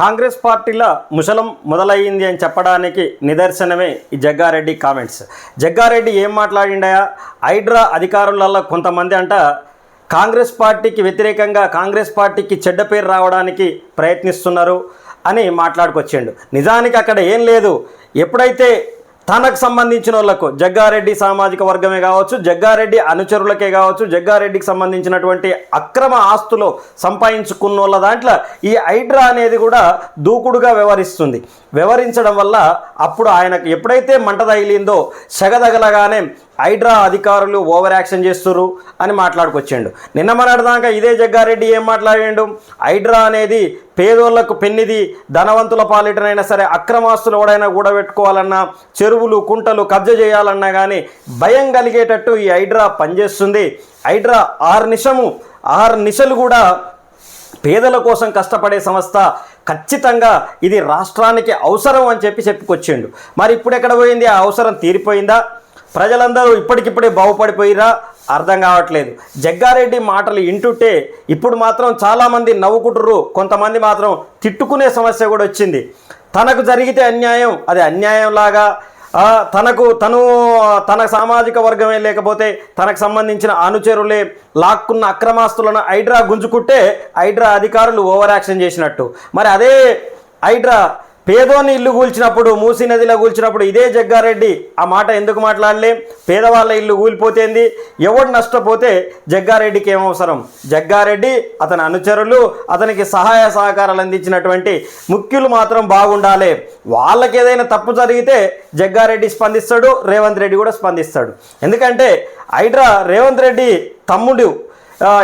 కాంగ్రెస్ పార్టీలో ముసలం మొదలయ్యింది అని చెప్పడానికి నిదర్శనమే ఈ జగ్గారెడ్డి కామెంట్స్. జగ్గారెడ్డి ఏం మాట్లాడిండయా? హైడ్రా అధికారులలో కొంతమంది అంట కాంగ్రెస్ పార్టీకి వ్యతిరేకంగా కాంగ్రెస్ పార్టీకి చెడ్డ పేరు రావడానికి ప్రయత్నిస్తున్నారు అని మాట్లాడుకొచ్చిండు. నిజానికి అక్కడ ఏం లేదు. ఎప్పుడైతే తనకు సంబంధించిన వాళ్ళకు. జగ్గారెడ్డి సామాజిక వర్గమే కావచ్చు జగ్గారెడ్డి అనుచరులకే కావచ్చు జగ్గారెడ్డికి సంబంధించినటువంటి అక్రమ ఆస్తులు సంపాదించుకున్న వాళ్ళ దాంట్లో ఈ హైడ్రా అనేది కూడా దూకుడుగా వ్యవహరిస్తుంది. వ్యవహరించడం వల్ల అప్పుడు ఆయనకు ఎప్పుడైతే మంట తగిలిందో సెగదగలగానే హైడ్రా అధికారులు ఓవర్ యాక్షన్ చేస్తున్నారు అని మాట్లాడుకొచ్చిండు. నిన్న మొన్నటిదాకా ఇదే జగ్గారెడ్డి ఏం మాట్లాడిండు? హైడ్రా అనేది పేదోళ్ళకు పెన్నిది ధనవంతుల పాలిటనైనా సరే అక్రమాస్తులు ఎవడైనా కూడబెట్టుకోవాలన్నా చెరువులు కుంటలు కబ్జా చేయాలన్నా కానీ భయం కలిగేటట్టు ఈ హైడ్రా పనిచేస్తుంది. హైడ్రా ఆరు నిషము ఆరు నిశలు కూడా పేదల కోసం కష్టపడే సంస్థ ఖచ్చితంగా ఇది రాష్ట్రానికి అవసరం అని చెప్పి చెప్పుకొచ్చిండు. మరి ఇప్పుడు ఎక్కడ పోయింది? ఆ అవసరం తీరిపోయిందా? ప్రజలందరూ ఇప్పటికిప్పుడే బాగుపడిపోయిరా? అర్థం కావట్లేదు. జగ్గారెడ్డి మాటలు ఇంటుంటే ఇప్పుడు మాత్రం చాలామంది నవ్వుకుంటురు కొంతమంది మాత్రం తిట్టుకునే సమస్య కూడా వచ్చింది. తనకు జరిగితే అన్యాయం అది అన్యాయంలాగా తనకు తను తన సామాజిక వర్గమే లేకపోతే తనకు సంబంధించిన అనుచరులే లాక్కున్న అక్రమాస్తులను హైడ్రా గుంజుకుంటే హైడ్రా అధికారులు ఓవర్ యాక్షన్ చేసినట్టు. మరి అదే హైడ్రా పేదోని ఇల్లు కూల్చినప్పుడు మూసీ నదిలో కూల్చినప్పుడు ఇదే జగ్గారెడ్డి. ఆ మాట ఎందుకు మాట్లాడలే? పేదవాళ్ళ ఇల్లు కూలిపోతేంది ఎవడు నష్టపోతే జగ్గారెడ్డికి ఏమవసరం? జగ్గారెడ్డి అతని అనుచరులు అతనికి సహాయ సహకారాలు అందించినటువంటి ముఖ్యులు మాత్రం బాగుండాలి. వాళ్ళకి ఏదైనా తప్పు జరిగితే జగ్గారెడ్డి స్పందిస్తాడు రేవంత్ రెడ్డి కూడా స్పందిస్తాడు. ఎందుకంటే హైడ్రా రేవంత్ రెడ్డి తమ్ముడు.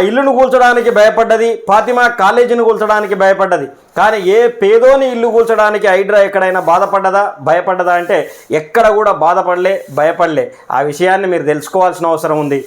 ఇల్లును కూల్చడానికి భయపడ్డది ఫాతిమా కాలేజీని కూల్చడానికి భయపడ్డది. కానీ ఏ పేదోని ఇల్లు కూల్చడానికి హైడ్రా ఎక్కడైనా బాధపడ్డదా భయపడ్డదా అంటే ఎక్కడ కూడా బాధపడలే భయపడలే. ఆ విషయాన్ని మీరు తెలుసుకోవాల్సిన అవసరం ఉంది.